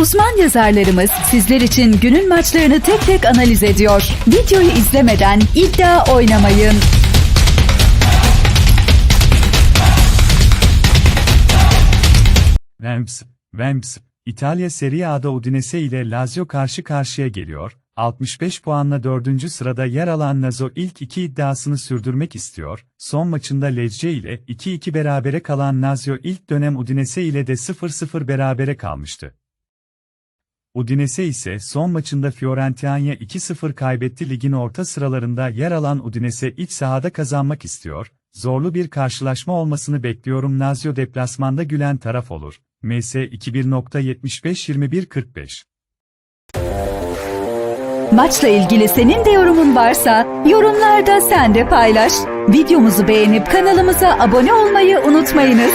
Uzman yazarlarımız sizler için günün maçlarını tek tek analiz ediyor. Videoyu izlemeden iddia oynamayın. Vamps, Vamps, İtalya Serie A'da Udinese ile Lazio karşı karşıya geliyor. 65 puanla 4. sırada yer alan Lazio ilk iki iddiasını sürdürmek istiyor. Son maçında Lecce ile 2-2 berabere kalan Lazio ilk dönem Udinese ile de 0-0 berabere kalmıştı. Udinese ise son maçında Fiorentina'ya 2-0 kaybetti ligin orta sıralarında yer alan Udinese iç sahada kazanmak istiyor. Zorlu bir karşılaşma olmasını bekliyorum Lazio deplasmanda gülen taraf olur. MS 21.75-21.45 Maçla ilgili senin de yorumun varsa yorumlarda sen de paylaş. Videomuzu beğenip kanalımıza abone olmayı unutmayınız.